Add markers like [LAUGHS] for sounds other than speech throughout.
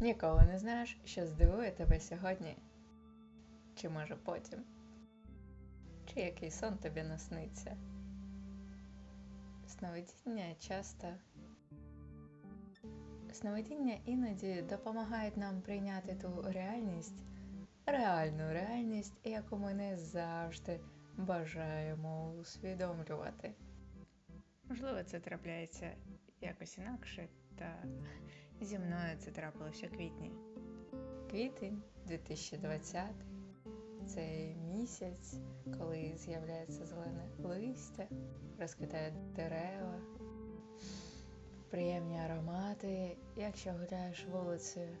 Ніколи не знаєш, що здивує тебе сьогодні. Чи може потім? Чи який сон тобі насниться? Сновидіння часто. Сновидіння іноді допомагають нам прийняти ту реальність, реальну реальність, яку ми не завжди бажаємо усвідомлювати. Можливо, це трапляється якось інакше, та зі мною це трапилося у квітні. Квітень 2020 це місяць, коли з'являється зелене листя, розквітають дерева, приємні аромати, якщо гуляєш вулицею.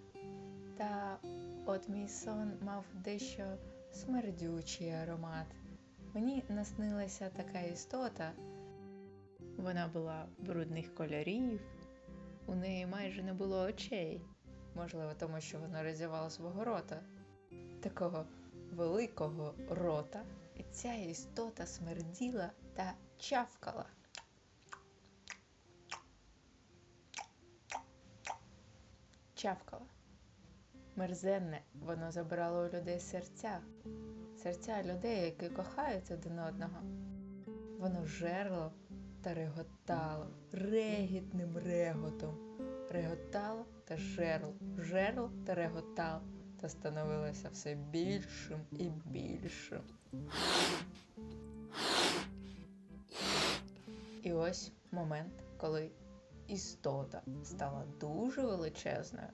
Та от мій сон мав дещо смердючий аромат. Мені наснилася така істота. Вона була брудних кольорів, у неї майже не було очей, можливо, тому що вона роззявала свого рота, такого великого рота, і ця істота смерділа та чавкала. Чавкала. Мерзенне, воно забирало у людей серця, серця людей, які кохають один одного. Воно жерло та реготало регітним реготом. Реготало та жерло, жерло та реготало, та становилося все більшим і більшим. І ось момент, коли істота стала дуже величезною.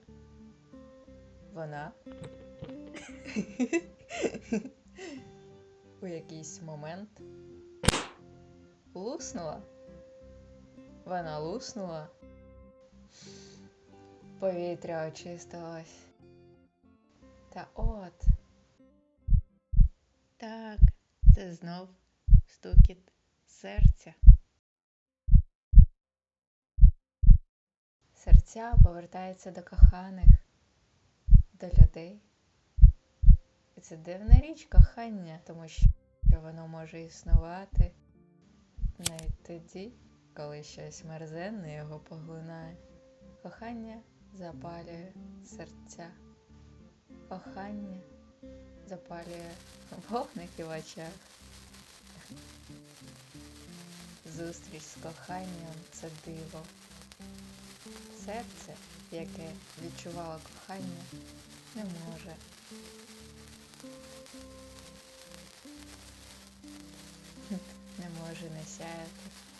Вона [LAUGHS] у якийсь момент луснула. Вона луснула. Повітря очистилось. Та от. Так, це знов стукіт серця. Серця повертаються до коханих, до людей. І це дивна річ кохання, тому що воно може існувати навіть тоді, коли щось мерзенне його поглинає. Кохання запалює серця. Кохання запалює вогники в очах. Зустріч з коханням це диво. Серце, яке відчувало кохання, не може. [LAUGHS] Не може не сяяти.